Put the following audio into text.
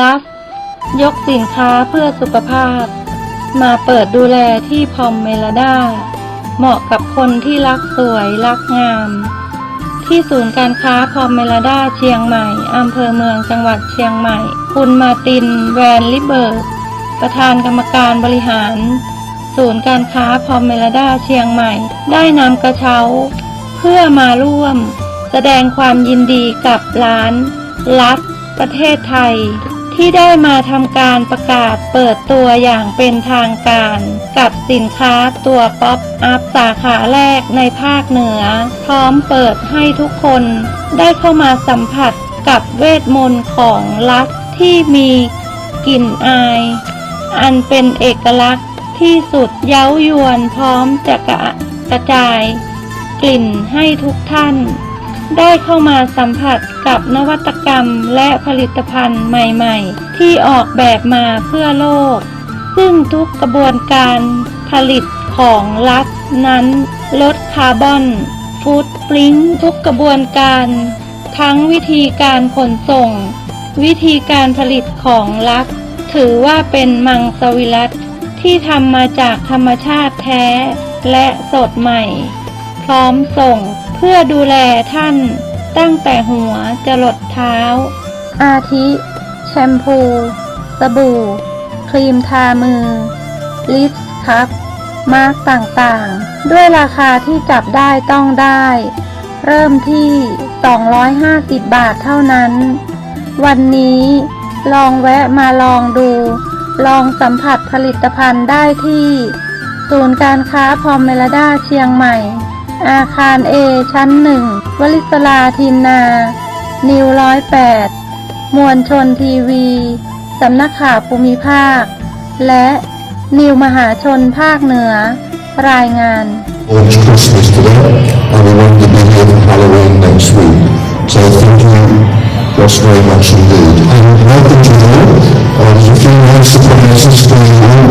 ลัสยกสินค้าเพื่อสุขภาพ มาเปิดดูแลที่พอมเมลดาเหมาะกับคนที่รักสวยรักงาม ที่ศูนย์การค้าพอมเมลดาเชียงใหม่อำเภอเมืองจังหวัดเชียงใหม่ คุณมาติน แวนลิเบิร์กประธานกรรมการบริหาร ศูนย์การค้าพอมเมลดาเชียงใหม่ ได้นำกระเช้า เพื่อมาร่วม แสดงความยินดีกับร้านลัดประเทศไทย ที่ได้มาทำการประกาศเปิดตัวอย่างเป็นทางการ กับสินค้าตัวป๊อปอัพสาขาแรกในภาคเหนือ พร้อมเปิดให้ทุกคนได้เข้ามาสัมผัสกับเวทมนต์ของลัดที่มีกลิ่นอาย อันเป็นเอกลักษณ์ที่สุดเย้ายวนพร้อมจะกระกระจาย กลิ่นให้ทุกท่าน ได้เข้ามาสัมผัสกับนวัตกรรมและผลิตภัณฑ์ใหม่ๆ ที่ออกแบบมาเพื่อโลก ซึ่งทุกกระบวนการผลิตของรัฐนั้นลดคาร์บอนฟูดปริ้งทุกกระบวนการ ทั้งวิธีการขนส่ง วิธีการผลิตของรัฐถือว่าเป็นมังสวิรัตที่ทำมาจากธรรมชาติแท้และสดใหม่ พร้อมส่ง พื่อดูแลท่านตั้งแต่หัวจะลดเท้า อาทิ แชมพู สบู่ ครีมทามือ ลิปสครับ มาร์กต่างๆ ด้วยราคาที่จับได้ต้องได้ เริ่มที่ 250 บาทเท่านั้น วันนี้ลองแวะมาลองดู ลองสัมผัสผลิตภัณฑ์ได้ที่ ศูนย์การค้าพอมเมลดาเชียงใหม่ อาคารเอชั้นหนึ่งวลิศลาทินนา นิวร้อยแปดมวลชนทีวี สำนักข่าวภูมิภาค และนิวมหาชนภาคเหนือ รายงาน It's Christmas today, and we want to be here for Halloween next week. So thank you just very much indeed. And welcome to you all. Uh, there's a few nice surprises going on